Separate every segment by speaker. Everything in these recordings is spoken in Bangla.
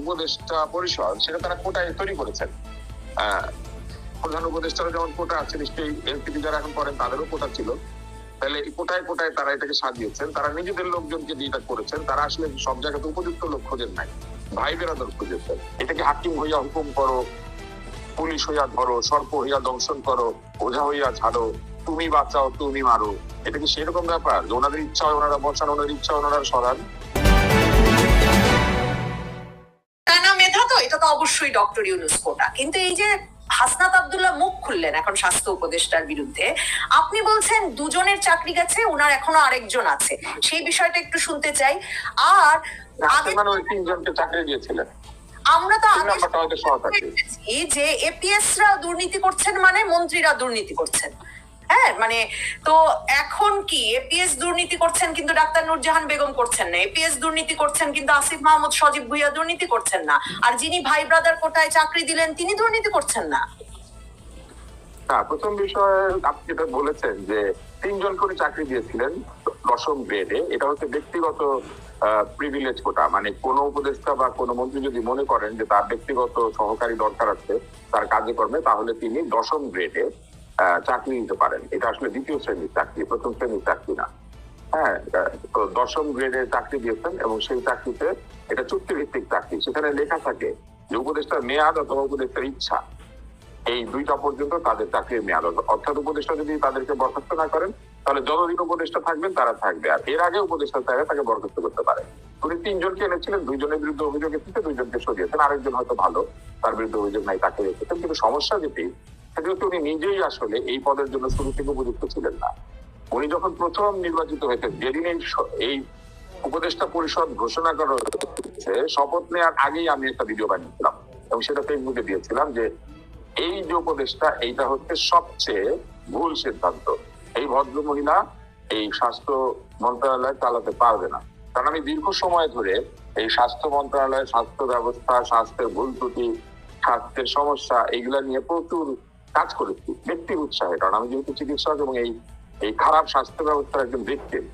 Speaker 1: উপদেষ্টা পরিষদ, সেটা তারা কোটায় তৈরি করেছেন। প্রধান উপদেষ্টারা যেমন কোটা আছে, নিশ্চয়ই এনসিপি যারা এখন করেন তাদেরও কোটা ছিল। তাহলে কোটায় কোটায় তারা এটাকে সাজিয়েছেন, তারা নিজেদের লোকজনকে দিয়ে এটা করেছেন, তারা আসলে সব জায়গাতে উপযুক্ত লোক খোঁজেন নাই, ভাই বেরাদর খুঁজেছেন এটাকে হাকিম হইয়া হুকুম করো, পুলিশ হইয়া ধরো, সর্প হইয়া দংশন করো, ওঝা হইয়া ছাড়ো, তুমি বাঁচাও, তুমি মারো। এটা কি সেরকম ব্যাপার? ওনাদের ইচ্ছা ওনারা বসান, ওনাদের ইচ্ছা ওনারা সরান।
Speaker 2: অবশ্যই ডক্টর ইউনুস কোটা। কিন্তু এই যে হাসনাত আবদুল্লাহ মুখ খুললেন এখন স্বাস্থ্য উপদেষ্টার বিরুদ্ধে আপনি বলছেন দুজনের চাকরি গেছে ওনার এখনও আরেকজন আছে। সেই বিষয়টা একটু শুনতে চাই। আর আগে
Speaker 1: ওই তিনজনকে চাকরি দিয়েছিলেন।
Speaker 2: আমরা তো আগে যে এপিএস রা দুর্নীতি করছেন মানে মন্ত্রীরা দুর্নীতি করছেন। হ্যাঁ মানে তো এখন কি এপিএস দুর্নীতি করছেন কিন্তু ডাক্তার নুরজাহান বেগম করছেন না এপিএস দুর্নীতি করছেন কিন্তু আসিফ মাহমুদ, সজীব ভুইয়া দুর্নীতি করছেন না, আর যিনি ভাই ব্রাদার কোটায় চাকরি দিলেন তিনি দুর্নীতি করছেন না।
Speaker 1: প্রথম বিষয় আপনি যেটা বলেছেন যে তিনজন করে চাকরি দিয়েছিলেন দশম গ্রেডে এটা হচ্ছে ব্যক্তিগত প্রিভিলেজ কোটা মানে কোন উপদেষ্টা বা কোন মন্ত্রী যদি মনে করেন যে তার ব্যক্তিগত সহকারী দরকার আছে, তার কার্যক্রমে, তাহলে তিনি দশম গ্রেডে চাকরি নিতে পারেন। এটা আসলে দ্বিতীয় শ্রেণির চাকরি, প্রথম শ্রেণির চাকরি না। হ্যাঁ দশম গ্রেডে চাকরি দিয়েছেন এবং সেই চাকরিতে এটা চুক্তিভিত্তিক চাকরি। সেখানে লেখা থাকে যে উপদেষ্টার মেয়াদ অথবা উপদেষ্টার ইচ্ছা, এই দুইটা পর্যন্ত তাদের চাকরির মেয়াদ। অর্থাৎ উপদেষ্টা যদি তাদেরকে বরখাস্ত না করেন, তাহলে যতদিন উপদেষ্টা থাকবেন তারা থাকবে। আর এর আগে উপদেষ্টা চাইলে তাকে বরখাস্ত করতে পারে। উনি তিনজনকে এনেছিলেন, দুইজনের বিরুদ্ধে অভিযোগ এসেছে, দুইজনকে সরিয়েছেন, আরেকজন হয়তো ভালো, তার বিরুদ্ধে অভিযোগ নাই, তাকে রেখেছেন। কিন্তু সমস্যা যেটি সেটি উনি নিজেই আসলে এই পদের জন্য শুরু থেকে উপযুক্ত ছিলেন না। উনি যখন প্রথম নির্বাচিত হয়েছেন, যেদিন এই উপদেষ্টা পরিষদ ঘোষণা করা হয়েছে, শপথ নেওয়ার আগেই আমি একটা ভিডিও বানিয়েছিলাম এবং সেটা ফেসবুকে দিয়েছিলাম যে এই যে উপদেশটা এইটা হচ্ছে সবচেয়ে ভুল সিদ্ধান্ত। এই ভদ্র মহিলা এই স্বাস্থ্য মন্ত্রণালয় চালাতে পারবে না। কারণ আমি দীর্ঘ সময় ধরে এই স্বাস্থ্য মন্ত্রণালয়, স্বাস্থ্য ব্যবস্থা, স্বাস্থ্যের ভুল ত্রুটি, স্বাস্থ্যের সমস্যা, এইগুলা নিয়ে প্রচুর কাজ করেছি ব্যক্তির উৎসাহে। কারণ আমি যেহেতু চিকিৎসক এবং এই এই খারাপ স্বাস্থ্য ব্যবস্থার একজন ভিক্টিম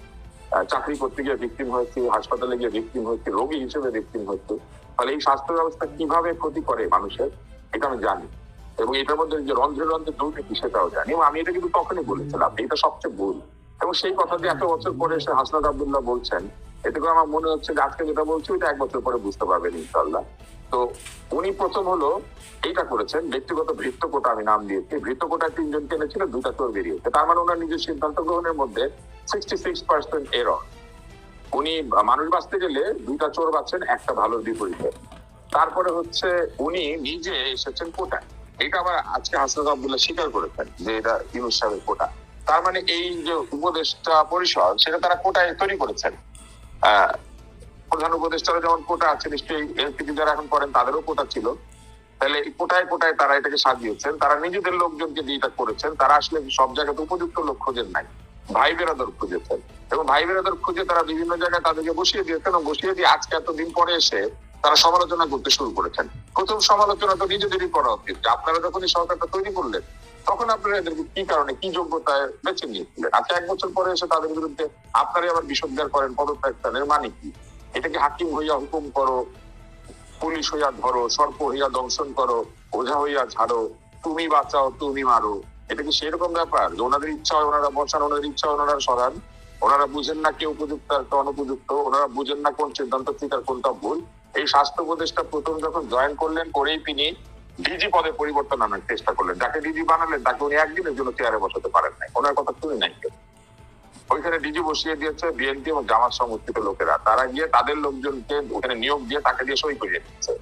Speaker 1: চাকরি করতে গিয়ে ভিক্টিম হয়েছে, হাসপাতালে গিয়ে ভিক্টিম হয়েছে, রোগী হিসেবে ভিক্টিম হয়েছে ফলে এই স্বাস্থ্য ব্যবস্থা কীভাবে ক্ষতি করে মানুষের, এটা আমি জানি। এবং এটার মধ্যে যে রন্ধ্রে রন্ধ্রে দুর্নীতি, সেটাও জানি। এবং আমি এটা কিন্তু তখনই বলেছিলাম, এটা সবচেয়ে ভুল। এবং সেই কথা যে এত বছর পরে এসে হাসনাত আবদুল্লাহ বলছেন এতে করে আমার মনে হচ্ছে আজকে যেটা বলছি ওইটা এক বছর পরে বুঝতে পারবেন ইনশাল্লাহ তো উনি প্রথম হলো এইটা করেছেন, ব্যক্তিগত ভৃত্য কোটা আমি নাম দিয়েছি। ভৃত্য কোটা তিনজন কিনেছিল দুটা চোর বেরিয়েছে। তার মানে ওনার নিজের সিদ্ধান্ত গ্রহণের মধ্যে সিক্সটি সিক্স পার্সেন্ট এরর উনি মানুষ বাঁচতে গেলে দুইটা চোর বাঁচছেন, একটা ভালো বিপরীতে। তারপরে হচ্ছে উনি নিজে এসেছেন কোটায়। এটা আবার আজকে হাসনাত আব্দুল্লাহ স্বীকার করেছেন যে এটা ইউনুস সাহেবের কোটা। তার মানে এই যে উপদেষ্টা পরিষদ, সেটা তারা কোটায় তৈরি করেছেন। প্রধান উপদেষ্টারা যেমন কোটা আছে, নিশ্চয়ই এনসিপি যারা এখন করেন তাদেরও কোটা ছিল। তাহলে কোটায় কোটায় তারা এটাকে সাজিয়েছেন, তারা নিজেদের লোকজনকে দিয়ে এটা করেছেন, তারা আসলে সব জায়গাতে উপযুক্ত লোক খোঁজেন নাই, ভাই বেরাদর খুঁজেছেন। এবং ভাই বেরাদর খুঁজে তারা বিভিন্ন জায়গায় তাদেরকে বসিয়ে দিয়েছেন এবং বসিয়ে দিয়ে আজকে এতদিন পরে এসে তারা সমালোচনা করতে শুরু করেছেন। প্রথম সমালোচনা তো নিজেদেরই করা উচিত আপনারা যখন এই সরকারটা তৈরি করলেন তখন আপনারা এদেরকে কি কারণে, কি যোগ্যতায় বেছে নিয়েছিলেন? আজকে এক বছর পরে এসে তাদের বিরুদ্ধে আপনারাই আবার বিষোদ্গার করেন, পদত্যাগ মানে কি? এটাকে হাকিম হইয়া হুকুম করো, পুলিশ হইয়া ধরো, সর্প হইয়া দংশন করো, ওঝা হইয়া ছাড়ো তুমি বাঁচাও, তুমি মারো? এটা কি সেরকম ব্যাপার? যে ওনাদের ইচ্ছা হয় ওনারা বসান, ওনাদের ইচ্ছা ওনারা সরান। ওনারা বুঝেন না কে উপযুক্ত আর কে অনুপযুক্ত, ওনারা বুঝেন না কোন সিদ্ধান্ত ঠিক আর কোনটা ভুল। এই স্বাস্থ্য উপদেষ্টা প্রথম যখন জয়েন করলেন, করেই তিনি ডিজি পদে পরিবর্তন আনার চেষ্টা করলেন। যাকে ডিজি বানালেন, তাকে উনি একদিনের জন্য চেয়ারে বসাতে পারেন নাই। ওনার কথা শুনে নাই। ওইখানে ডিজি বসিয়ে দিয়েছে বিএনপি এবং জামাত সমর্থিত লোকেরা। তারা গিয়ে তাদের লোকজনকে ওখানে নিয়োগ দিয়ে তাকে দিয়ে সই করিয়ে দিচ্ছে